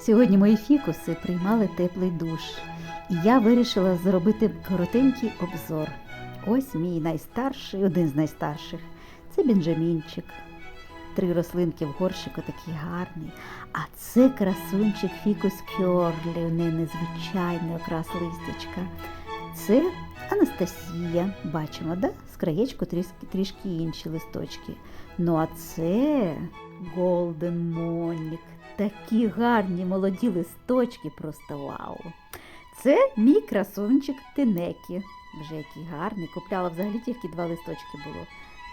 Сьогодні мої фікуси приймали теплий душ, і я вирішила зробити коротенький обзор. Ось мій найстарший, один з найстарших. Це Бенджамінчик. Три рослинки в горщику такий гарний. А це красунчик фікус кьорлі, у неї незвичайний окрас листячка. Це Анастасія, бачимо, да? з краєчку трішки, інші листочки. Ну а це Голден Монік. Такі гарні молоді листочки, просто вау. Це мій красунчик Тинекі. Вже який гарний. Купляла взагалі тільки два листочки було.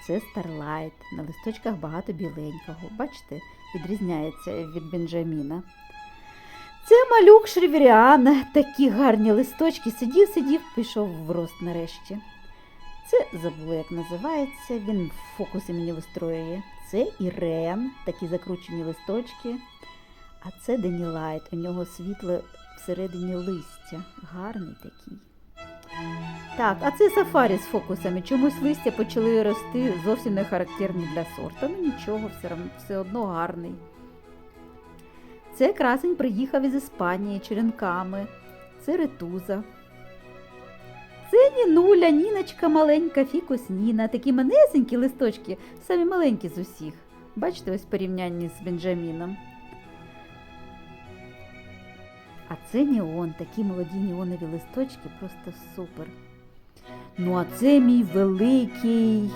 Це Старлайт. На листочках багато біленького. Бачите, відрізняється від Бенджаміна. Це малюк Шрівіріана. Такі гарні листочки. Сидів, сидів, пішов в рост нарешті. Це забула, як називається. Він в фокусі мені вистроює. Це Ірен, такі закручені листочки. А це Денілайт. У нього світле всередині листя. Гарний такий. Так, а це сафарі з фокусами. Чомусь листя почали рости зовсім не характерні для сорту. Ну нічого, все, все одно гарний. Це красень приїхав із Іспанії черенками. Це ретуза. Це Нінуля, Ніночка маленька, фікус Ніна. Такі манесенькі листочки, самі маленькі з усіх. Бачите, ось порівнянні з Бенджаміном. А це Ніон, такі молоді ніонові листочки, просто супер. Ну, а це мій великий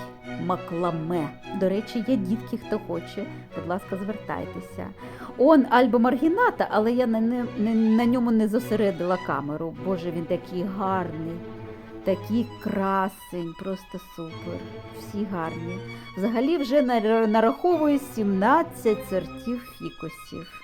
макламе. До речі, є дітки, хто хоче. Будь ласка, звертайтеся. Он альбо маргіната, але я на, не- на ньому не зосередила камеру. Боже, він такий гарний, такий красень, просто супер. Всі гарні. Взагалі вже нараховую 17 сортів фікусів.